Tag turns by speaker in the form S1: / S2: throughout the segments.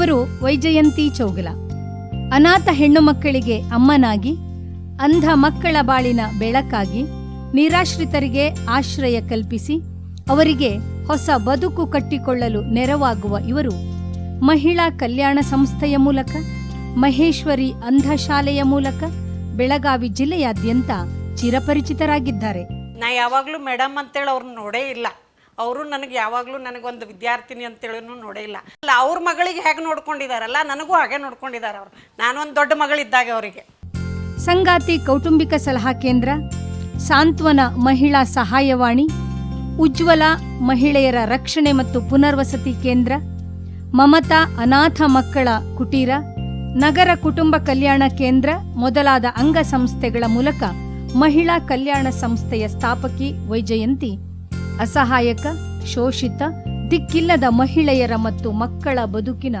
S1: ಇವರು ವೈಜಯಂತಿ ಚೌಗಲ. ಅನಾಥ ಹೆಣ್ಣು ಮಕ್ಕಳಿಗೆ ಅಮ್ಮನಾಗಿ, ಅಂಧ ಮಕ್ಕಳ ಬಾಳಿನ ಬೆಳಕಾಗಿ ನಿರಾಶ್ರಿತರಿಗೆ ಆಶ್ರಯ ಕಲ್ಪಿಸಿ, ಅವರಿಗೆ ಹೊಸ ಬದುಕು ಕಟ್ಟಿಕೊಳ್ಳಲು ನೆರವಾಗುವ ಇವರು ಮಹಿಳಾ ಕಲ್ಯಾಣ ಸಂಸ್ಥೆಯ ಮೂಲಕ, ಮಹೇಶ್ವರಿ ಅಂಧ ಶಾಲೆಯ ಮೂಲಕ ಬೆಳಗಾವಿ ಜಿಲ್ಲೆಯಾದ್ಯಂತ ಚಿರಪರಿಚಿತರಾಗಿದ್ದಾರೆ.
S2: ನಾ ಯಾವಾಗಲೂ ಮೇಡಮ್ ಅಂತೇಳಿ ಅವ್ರನ್ನ ನೋಡೇ ಇಲ್ಲ. ಅವರು ನನಗೆ ಯಾವಾಗಲೂ ನನಗೊಂದು ವಿದ್ಯಾರ್ಥಿನಿ ಅಂತೇಳಿನೂ ನೋಡೇ ಇಲ್ಲ. ಅಲ್ಲ, ಅವ್ರ ಮಗಳಿಗೆ ಹೇಗೆ ನೋಡ್ಕೊಂಡಿದಾರಲ್ಲ, ನನಗೂ ಹಾಗೆ ನೋಡ್ಕೊಂಡಿದ್ದಾರೆ ಅವರು. ನಾನೊಂದು ದೊಡ್ಡ ಮಗಳಿದ್ದಾಗ ಅವರಿಗೆ.
S1: ಸಂಗಾತಿ ಕೌಟುಂಬಿಕ ಸಲಹಾ ಕೇಂದ್ರ, ಸಾಂತ್ವನ ಮಹಿಳಾ ಸಹಾಯವಾಣಿ, ಉಜ್ವಲ ಮಹಿಳೆಯರ ರಕ್ಷಣೆ ಮತ್ತು ಪುನರ್ವಸತಿ ಕೇಂದ್ರ, ಮಮತಾ ಅನಾಥ ಮಕ್ಕಳ ಕುಟೀರ, ನಗರ ಕುಟುಂಬ ಕಲ್ಯಾಣ ಕೇಂದ್ರ ಮೊದಲಾದ ಅಂಗಸಂಸ್ಥೆಗಳ ಮೂಲಕ ಮಹಿಳಾ ಕಲ್ಯಾಣ ಸಂಸ್ಥೆಯ ಸ್ಥಾಪಕಿ ವೈಜಯಂತಿ ಅಸಹಾಯಕ, ಶೋಷಿತ, ದಿಕ್ಕಿಲ್ಲದ ಮಹಿಳೆಯರ ಮತ್ತು ಮಕ್ಕಳ ಬದುಕಿನ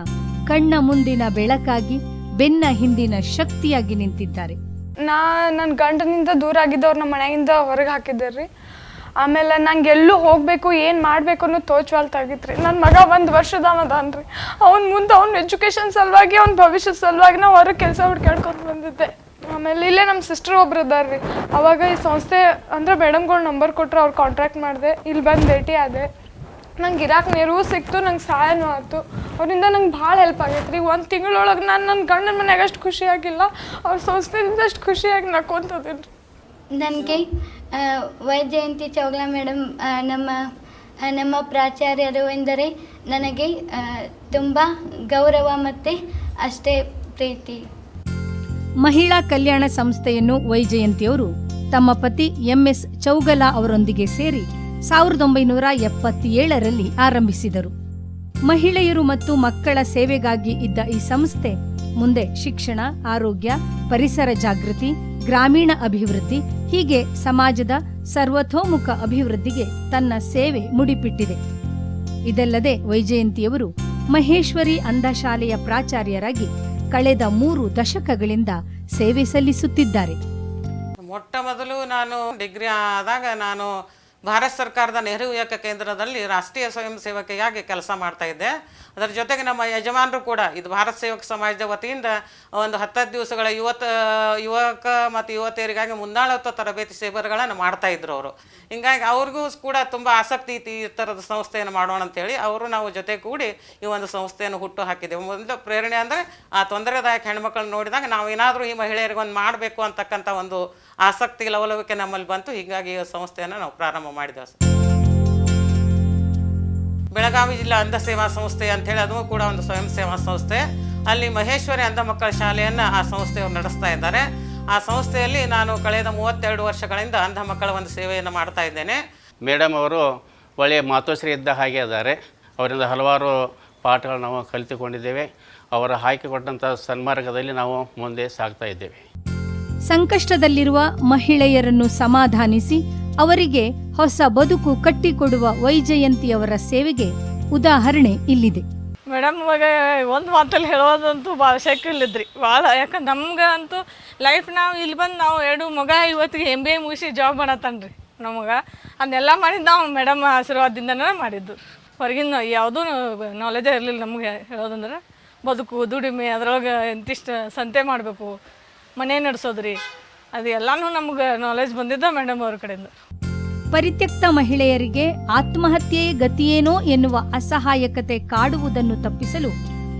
S1: ಕಣ್ಣ ಮುಂದಿನ ಬೆಳಕಾಗಿ, ಬೆನ್ನ ಹಿಂದಿನ ಶಕ್ತಿಯಾಗಿ ನಿಂತಿದ್ದಾರೆ.
S3: ನಾ ನನ್ನ ಗಂಡನಿಂದ ದೂರ ಆಗಿದ್ದವ್ರು ನಮ್ಮ ಮನೆಯಿಂದ ಹೊರಗೆ ಹಾಕಿದ್ದಾರೆ ಆಮೇಲೆ ನಂಗೆ ಎಲ್ಲೂ ಹೋಗಬೇಕು, ಏನು ಮಾಡಬೇಕು ಅನ್ನೋ ತೋಚ್ವಾಲ್ತಾಗಿತ್ತು ರೀ ನನ್ನ ಮಗ ಒಂದು ವರ್ಷದ ರೀ ಅವ್ನ ಮುಂದೆ ಅವ್ನ ಎಜುಕೇಷನ್ ಸಲುವಾಗಿ, ಅವ್ನ ಭವಿಷ್ಯದ ಸಲುವಾಗಿ ನಾ ಹೊರಗೆ ಕೆಲಸ ಹುಡ್ಕಾಡ್ಕೊಂಡು ಬಂದಿದ್ದೆ. ಆಮೇಲೆ ಇಲ್ಲೇ ನಮ್ಮ ಸಿಸ್ಟರ್ ಒಬ್ರು ಇದ್ದಾರೆ ರೀ. ಅವಾಗ ಈ ಸಂಸ್ಥೆ ಅಂದ್ರೆ ಮೇಡಮ್ಗಳು ನಂಬರ್ ಕೊಟ್ಟರು ಅವ್ರು ಕಾಂಟ್ಯಾಕ್ಟ್ ಮಾಡಿದೆ. ಇಲ್ಲಿ ಬಂದು ಭೇಟಿ ಆದೆ. ನಂಗೆ ಇರಾಕ್ ನೆರವು ಸಿಕ್ತು, ನಂಗೆ ಸಹಾಯನೂ ಆಯ್ತು. ಅವರಿಂದ ನಂಗೆ ಭಾಳ ಹೆಲ್ಪ್ ಆಗೈತೆ ರೀ ಒಂದು ತಿಂಗಳೊಳಗೆ ನಾನು ನನ್ನ ಗಂಡನ ಮನ್ಯಾಗ ಅಷ್ಟು ಖುಷಿಯಾಗಿಲ್ಲ ಅವ್ರ ಸಂಸ್ಥೆಯಿಂದ ಅಷ್ಟು ಖುಷಿಯಾಗಿ ನಕ್ಕೊಂತದೇನು ರೀ
S4: ನನಗೆ ವೈಜಯಂತಿ ಚೌಗ್ಲ ಮೇಡಮ್ ನಮ್ಮ ನಮ್ಮ ಪ್ರಾಚಾರ್ಯರು ಎಂದರೆ ನನಗೆ ತುಂಬ ಗೌರವ ಮತ್ತು ಅಷ್ಟೇ ಪ್ರೀತಿ.
S1: ಮಹಿಳಾ ಕಲ್ಯಾಣ ಸಂಸ್ಥೆಯನ್ನು ವೈಜಯಂತಿಯವರು ತಮ್ಮ ಪತಿ ಎಂಎಸ್ ಚೌಗಲ ಅವರೊಂದಿಗೆ ಸೇರಿ ಸಾವಿರದ ಒಂಬೈನೂರ ಎಪ್ಪತ್ತೇಳರಲ್ಲಿ ಆರಂಭಿಸಿದರು. ಮಹಿಳೆಯರು ಮತ್ತು ಮಕ್ಕಳ ಸೇವೆಗಾಗಿ ಇದ್ದ ಈ ಸಂಸ್ಥೆ ಮುಂದೆ ಶಿಕ್ಷಣ, ಆರೋಗ್ಯ, ಪರಿಸರ ಜಾಗೃತಿ, ಗ್ರಾಮೀಣ ಅಭಿವೃದ್ಧಿ, ಹೀಗೆ ಸಮಾಜದ ಸರ್ವತೋಮುಖ ಅಭಿವೃದ್ಧಿಗೆ ತನ್ನ ಸೇವೆ ಮುಡಿಪಿಟ್ಟಿದೆ. ಇದಲ್ಲದೆ ವೈಜಯಂತಿಯವರು ಮಹೇಶ್ವರಿ ಅಂಧಶಾಲೆಯ ಪ್ರಾಚಾರ್ಯರಾಗಿ ಕಳೆದ ಮೂರು ದಶಕಗಳಿಂದ ಸೇವೆ ಸಲ್ಲಿಸುತ್ತಿದ್ದಾರೆ.
S5: ಮೊಟ್ಟ ಮೊದಲು ನಾನು ಡಿಗ್ರಿ ಆದಾಗ ನಾನು ಭಾರತ ಸರ್ಕಾರದ ನೆಹರು ಯುವಕ ಕೇಂದ್ರದಲ್ಲಿ ರಾಷ್ಟ್ರೀಯ ಸ್ವಯಂ ಸೇವಕಿಯಾಗಿ ಕೆಲಸ ಮಾಡ್ತಾ ಇದ್ದೆ. ಅದರ ಜೊತೆಗೆ ನಮ್ಮ ಯಜಮಾನರು ಕೂಡ, ಇದು ಭಾರತ ಸೇವಕ ಸಮಾಜದ ವತಿಯಿಂದ ಒಂದು ಹತ್ತತ್ತು ದಿವಸಗಳ ಯುವತ, ಯುವಕ ಮತ್ತು ಯುವತಿಯರಿಗಾಗಿ ಮುಂದಾಳತ್ವ ತರಬೇತಿ ಶಿಬಿರಗಳನ್ನು ಮಾಡ್ತಾ ಇದ್ರು ಅವರು. ಹಿಂಗಾಗಿ ಅವ್ರಿಗೂ ಕೂಡ ತುಂಬ ಆಸಕ್ತಿ ಇತ್ತು ಈ ಥರದ ಸಂಸ್ಥೆಯನ್ನು ಮಾಡೋಣ ಅಂತೇಳಿ ಅವರು ನಾವು ಜೊತೆ ಕೂಡಿ ಈ ಒಂದು ಸಂಸ್ಥೆಯನ್ನು ಹುಟ್ಟು ಹಾಕಿದ್ದೆವು ಮೊದಲು ಪ್ರೇರಣೆ ಅಂದರೆ ಆ ತೊಂದರೆದಾಯಕ ಹೆಣ್ಮಕ್ಳನ್ನ ನೋಡಿದಾಗ ನಾವು ಏನಾದರೂ ಈ ಮಹಿಳೆಯರಿಗೆ ಒಂದು ಮಾಡಬೇಕು ಅಂತಕ್ಕಂಥ ಒಂದು ಆಸಕ್ತಿ, ಲವಲವಿಕೆ ನಮ್ಮಲ್ಲಿ ಬಂತು. ಹೀಗಾಗಿ ಈ ಸಂಸ್ಥೆಯನ್ನು ನಾವು ಪ್ರಾರಂಭ ಮಾಡಿದೆವು ಸರ್. ಬೆಳಗಾವಿ ಜಿಲ್ಲಾ ಅಂಧ ಸೇವಾ ಸಂಸ್ಥೆ ಅಂತೇಳಿ ಅದು ಕೂಡ ಒಂದು ಸ್ವಯಂ ಸೇವಾ ಸಂಸ್ಥೆ. ಅಲ್ಲಿ ಮಹೇಶ್ವರಿ ಅಂಧ ಮಕ್ಕಳ ಶಾಲೆಯನ್ನು ಆ ಸಂಸ್ಥೆಯವರು ನಡೆಸ್ತಾ ಇದ್ದಾರೆ. ಆ ಸಂಸ್ಥೆಯಲ್ಲಿ ನಾನು ಕಳೆದ ಮೂವತ್ತೆರಡು ವರ್ಷಗಳಿಂದ ಅಂಧ ಮಕ್ಕಳ ಒಂದು ಸೇವೆಯನ್ನು ಮಾಡ್ತಾ ಇದ್ದೇನೆ.
S6: ಮೇಡಮ್ ಅವರು ಒಳ್ಳೆಯ ಮಾತೋಶ್ರೀ ಇದ್ದ ಹಾಗೆ ಇದ್ದಾರೆ. ಅವರಿಂದ ಹಲವಾರು ಪಾಠಗಳು ನಾವು ಕಲಿತುಕೊಂಡಿದ್ದೇವೆ. ಅವರ ಹಾಕಿಕೊಟ್ಟಂಥ ಸನ್ಮಾರ್ಗದಲ್ಲಿ ನಾವು ಮುಂದೆ ಸಾಗ್ತಾ ಇದ್ದೇವೆ.
S1: ಸಂಕಷ್ಟದಲ್ಲಿರುವ ಮಹಿಳೆಯರನ್ನು ಸಮಾಧಾನಿಸಿ ಅವರಿಗೆ ಹೊಸ ಬದುಕು ಕಟ್ಟಿಕೊಡುವ ವೈಜಯಂತಿಯವರ ಸೇವೆಗೆ ಉದಾಹರಣೆ ಇಲ್ಲಿದೆ.
S3: ಮೇಡಮ್, ಇವಾಗ ಒಂದು ಮಾತಲ್ಲಿ ಹೇಳೋದಂತೂ ಭಾಳ ಶಕ್ತಿಲಿದ್ರಿ ಭಾಳ ಯಾಕಂದ್ರೆ ನಮ್ಗೆ ಅಂತೂ ಲೈಫ್ ನಾವು ಇಲ್ಲಿ ಬಂದು ನಾವು ಎರಡು ಮಗ ಇವತ್ತಿಗೆ ಎಂ ಬಿ ಎ ಮುಗಿಸಿ ಜಾಬ್ ಮಾಡತ್ತನ್ರಿ. ನಮಗೆ ಅದನ್ನೆಲ್ಲ ಮಾಡಿದ್ದು ನಾವು ಮೇಡಮ್ ಆಶೀರ್ವಾದದಿಂದನೇ ಮಾಡಿದ್ದು. ಹೊರಗಿನ ಯಾವುದೂ ನಾಲೆಜೇ ಇರಲಿಲ್ಲ ನಮಗೆ ಹೇಳೋದಂದ್ರೆ. ಬದುಕು, ದುಡಿಮೆ, ಅದರೊಳಗೆ ಇಂತಿಷ್ಟು ಸಂತೆ ಮಾಡಬೇಕು, ಮನೆ ನಡೆಸೋದ್ರಿ. ಅದು ಎಲ್ಲನೂ ನಮ್ಗೆ ನಾಲೆಜ್ ಬಂದಿದ್ದ ಮೇಡಮ್ ಅವ್ರ ಕಡೆಯಿಂದ.
S1: ಪರಿತ್ಯಕ್ತ ಮಹಿಳೆಯರಿಗೆ ಆತ್ಮಹತ್ಯೆಯ ಗತಿಯೇನೋ ಎನ್ನುವ ಅಸಹಾಯಕತೆ ಕಾಡುವುದನ್ನು ತಪ್ಪಿಸಲು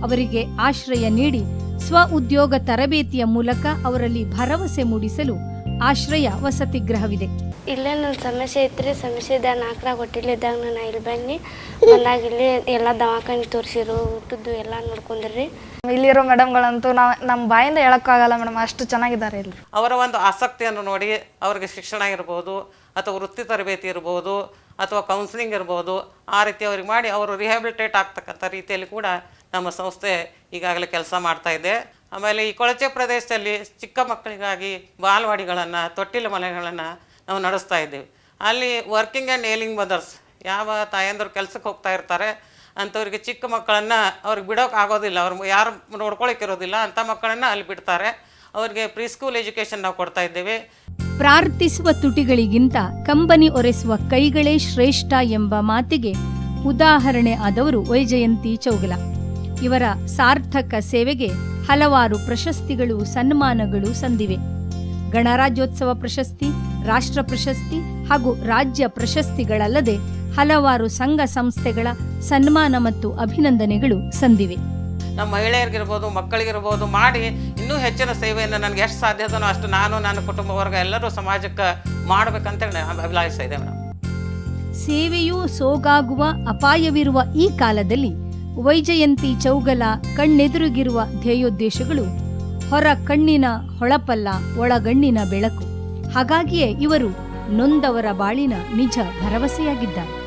S1: ಅವರಿಗೆ ಆಶ್ರಯ ನೀಡಿ ಸ್ವ ಉದ್ಯೋಗ ತರಬೇತಿಯ ಮೂಲಕ ಅವರಲ್ಲಿ ಭರವಸೆ ಮೂಡಿಸಲು ಆಶ್ರಯ ವಸತಿಗೃಹವಿದೆ
S7: ಇಲ್ಲೇ ನನ್ನ ಸಮಸ್ಯೆ ಐತ್ರಿ ಸಮಸ್ಯೆ ಇದ್ದಾಗ ನಾಲ್ಕರಾಗ ಹೊಟ್ಟಿಲಿದ್ದಾಗ ನಾನು ಇಲ್ಲಿ ಬನ್ನಿ. ಬಂದಾಗ ಇಲ್ಲಿ ಎಲ್ಲ ದವಾಖಾನೆ ತೋರಿಸಿರು ಊಟದ್ದು ಎಲ್ಲ ನೋಡ್ಕೊಂಡ್ರಿ.
S8: ಇಲ್ಲಿರೋ ಮೇಡಮ್ಗಳಂತೂ ನಾವು ನಮ್ಮ ಬಾಯಿಂದ ಹೇಳೋಕ್ಕಾಗಲ್ಲ ಮೇಡಮ್ ಅಷ್ಟು ಚೆನ್ನಾಗಿದ್ದಾರೆ ಇಲ್ಲಿ.
S5: ಅವರ ಒಂದು ಆಸಕ್ತಿಯನ್ನು ನೋಡಿ ಅವರಿಗೆ ಶಿಕ್ಷಣ ಇರ್ಬೋದು ಅಥವಾ ವೃತ್ತಿ ತರಬೇತಿ ಇರ್ಬೋದು ಅಥವಾ ಕೌನ್ಸಿಲಿಂಗ್ ಇರ್ಬೋದು ಆ ರೀತಿ ಅವ್ರಿಗೆ ಮಾಡಿ ಅವರು ರಿಹ್ಯಾಬಿಲಿಟೇಟ್ ಆಗ್ತಕ್ಕಂಥ ರೀತಿಯಲ್ಲಿ ಕೂಡ ನಮ್ಮ ಸಂಸ್ಥೆ ಈಗಾಗಲೇ ಕೆಲಸ ಮಾಡ್ತಾ ಇದೆ. ಆಮೇಲೆ ಈ ಕೊಳಚೆ ಪ್ರದೇಶದಲ್ಲಿ ಚಿಕ್ಕ ಮಕ್ಕಳಿಗಾಗಿ ಬಾಲ್ವಾಡಿಗಳನ್ನು ತೊಟ್ಟಿಲು ಮನೆಗಳನ್ನು ನಾವು ನಡೆಸ್ತಾ ಇದ್ದೀವಿ. ಅಲ್ಲಿ ವರ್ಕಿಂಗ್ ಆ್ಯಂಡ್ ಏಲಿಂಗ್ ಮದರ್ಸ್ ಯಾವ ತಾಯಂದರು ಕೆಲಸಕ್ಕೆ ಹೋಗ್ತಾ ಇರ್ತಾರೆ, ಅಂಥವ್ರಿಗೆ ಚಿಕ್ಕ ಮಕ್ಕಳನ್ನು ಅವ್ರಿಗೆ ಬಿಡೋಕೆ ಆಗೋದಿಲ್ಲ. ಅವ್ರು ಯಾರು ನೋಡ್ಕೊಳಕ್ಕೆ ಇರೋದಿಲ್ಲ ಅಂಥ ಮಕ್ಕಳನ್ನು ಅಲ್ಲಿ ಬಿಡ್ತಾರೆ. ಅವ್ರಿಗೆ ಪ್ರೀ ಸ್ಕೂಲ್ ಎಜುಕೇಷನ್ ನಾವು ಕೊಡ್ತಾ ಇದ್ದೇವೆ.
S1: ಪ್ರಾರ್ಥಿಸುವ ತುಟಿಗಳಿಗಿಂತ ಕಂಬನಿ ಒರೆಸುವ ಕೈಗಳೇ ಶ್ರೇಷ್ಠ ಎಂಬ ಮಾತಿಗೆ ಉದಾಹರಣೆ ಆದವರು ವೈಜಯಂತಿ ಚೌಗಲ. ಇವರ ಸಾರ್ಥಕ ಸೇವೆಗೆ ಹಲವಾರು ಪ್ರಶಸ್ತಿಗಳು, ಸನ್ಮಾನಗಳು ಸಂದಿವೆ. ಗಣರಾಜ್ಯೋತ್ಸವ ಪ್ರಶಸ್ತಿ ರಾಷ್ಟ್ರ ಪ್ರಶಸ್ತಿ ಹಾಗೂ ರಾಜ್ಯ ಪ್ರಶಸ್ತಿಗಳಲ್ಲದೆ ಹಲವಾರು ಸಂಘ ಸಂಸ್ಥೆಗಳ ಸನ್ಮಾನ ಮತ್ತು ಅಭಿನಂದನೆಗಳು ಸಂದಿವೆ.
S5: ನಮ್ಮ ಮಹಿಳೆಯರಿಗಿರ್ಬೋದು ಮಕ್ಕಳಿಗಿರ್ಬೋದು ಮಾಡಿ ಇನ್ನೂ ಹೆಚ್ಚಿನ ಸೇವೆಯನ್ನು ನನಗೆ ಎಷ್ಟು ಸಾಧ್ಯದನೋ ಅಷ್ಟು ನಾನು ನನ್ನ ಕುಟುಂಬ ವರ್ಗ ಎಲ್ಲರೂ ಸಮಾಜಕ್ಕೆ ಮಾಡಬೇಕಂತ ನಾನು ಅಭಿಲಾಷಿಸ್ತಾ ಇದೆ ಮೇಡಮ್.
S1: ಸೇವೆಯೂ ಸೋಗಾಗುವ ಅಪಾಯವಿರುವ ಈ ಕಾಲದಲ್ಲಿ ವೈಜಯಂತಿ ಚೌಗಲ ಕಣ್ಣೆದುರಿಗಿರುವ ಧ್ಯೇಯೋದ್ದೇಶಗಳು ಹೊರ ಕಣ್ಣಿನ ಹೊಳಪಲ್ಲ ಒಳಗಣ್ಣಿನ ಬೆಳಕು. ಹಾಗಾಗಿಯೇ ಇವರು ನೊಂದವರ ಬಾಳಿನ ನಿಜ ಭರವಸೆಯಾಗಿದ್ದಾರೆ.